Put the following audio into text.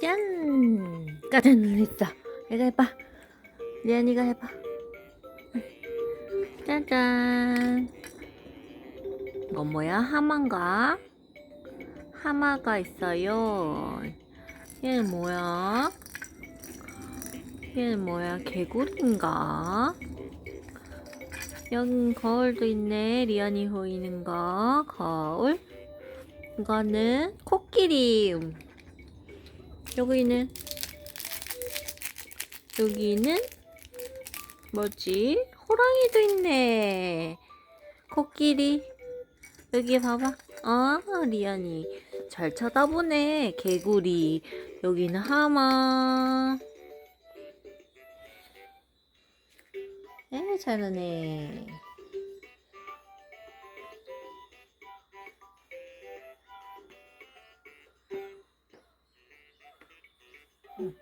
짠! 깜짝 놀랐어. 내가 해봐. 리안이가 해봐. 짜잔. 이건 뭐야? 하마인가? 하마가 있어요. 얘는 뭐야? 얘는 뭐야? 개구리인가? 여긴 거울도 있네. 리안이 보이는 거. 거울. 이거는 코끼리. 여기는 여기는 뭐지? 호랑이도 있네. 코끼리. 여기 봐봐. 아, 리안이 잘 쳐다보네. 개구리. 여기는 하마. 에, 잘하네. Mm.